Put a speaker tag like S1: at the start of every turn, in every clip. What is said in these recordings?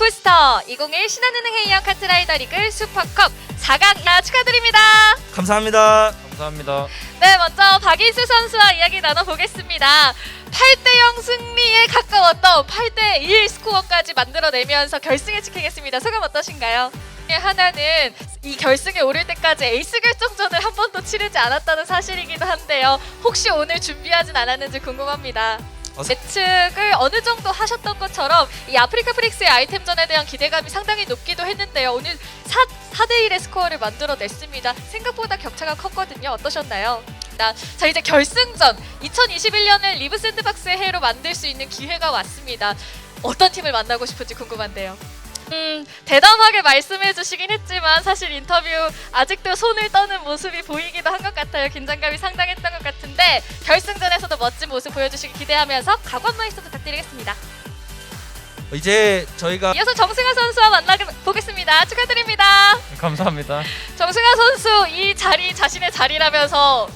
S1: 부스터 2021 신한은행 A형 카트라이더 리그 슈퍼컵 4강 야 축하드립니다.
S2: 감사합니다.
S3: 감사합니다.
S1: 네, 먼저 박인수 선수와 이야기 나눠보겠습니다. 8대0 승리에 가까웠던 8대1 스코어까지 만들어내면서 결승에 지키겠습니다. 소감 어떠신가요? 예, 하나는 이 결승에 오를 때까지 에이스 결정전을 한 번도 치르지 않았다는 사실이기도 한데요. 혹시 오늘 준비하진 않았는지 궁금합니다.
S2: 어,
S1: 예측을 어느 정도 하셨던 것처럼 이 아프리카 프릭스의 아이템전에 대한 기대감이 상당히 높기도 했는데요. 오늘 4, 4대1의 스코어를 만들어냈습니다. 생각보다 격차가 컸거든요. 어떠셨나요? 자, 자 이제 결승전 2021년을 리브 샌드박스의 해로 만들 수 있는 기회가 왔습니다. 어떤 팀을 만나고 싶은지 궁금한데요. 음, 대담하게 말씀해 주시긴 했지만 사실 인터뷰 아직도 손을 떠는 모습이 보이기도 한 것 같아요. 긴장감이 상당했던 것 같은데 결승전에서도 멋진 모습 보여주시기 기대하면서 각오 한 말씀 부탁드리겠습니다.
S2: 이제 저희가
S1: 이어서 정승아 선수와 만나보겠습니다. 축하드립니다.
S3: 감사합니다.
S1: 정승아 선수 이 자리 자신의 자리라면서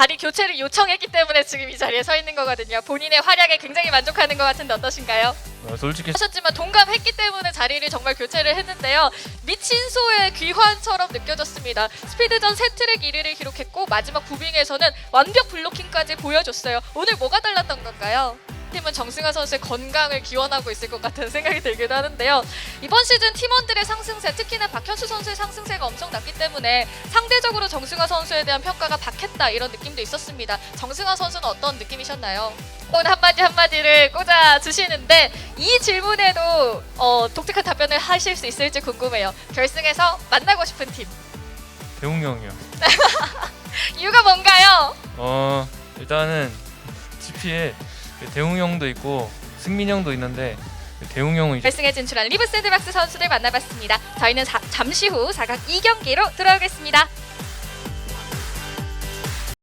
S1: 자리 교체를 요청했기 때문에 지금 이 자리에 서 있는 거거든요. 본인의 활약에 굉장히 만족하는 것 같은데 어떠신가요?
S3: 어, 솔직히
S1: 하셨지만 동감했기 때문에 자리를 정말 교체를 했는데요. 미친 소의 귀환처럼 느껴졌습니다. 스피드전 세 트랙 1위를 기록했고 마지막 부빙에서는 완벽 블로킹까지 보여줬어요. 오늘 뭐가 달랐던 건가요? 팀은 정승아 선수의 건강을 기원하고 있을 것 같은 생각이 들기도 하는데요. 이번 시즌 팀원들의 상승세, 특히나 박현수 선수의 상승세가 엄청 났기 때문에 정승아 선수에 대한 평가가 박했다 이런 느낌도 있었습니다. 정승아 선수는 어떤 느낌이셨나요? 오늘 한마디 한마디를 꽂아 주시는데 이 질문에도 어, 독특한 답변을 하실 수 있을지 궁금해요. 결승에서 만나고 싶은 팀
S3: 대웅 형이요.
S1: 이유가 뭔가요?
S3: 어 일단은 GP에 대웅 형도 있고 승민 형도 있는데 대웅 형은 이제
S1: 결승에 진출한 리브 샌드박스 선수들 만나봤습니다. 저희는 자- 잠시 후 4강 2경기로 돌아오겠습니다.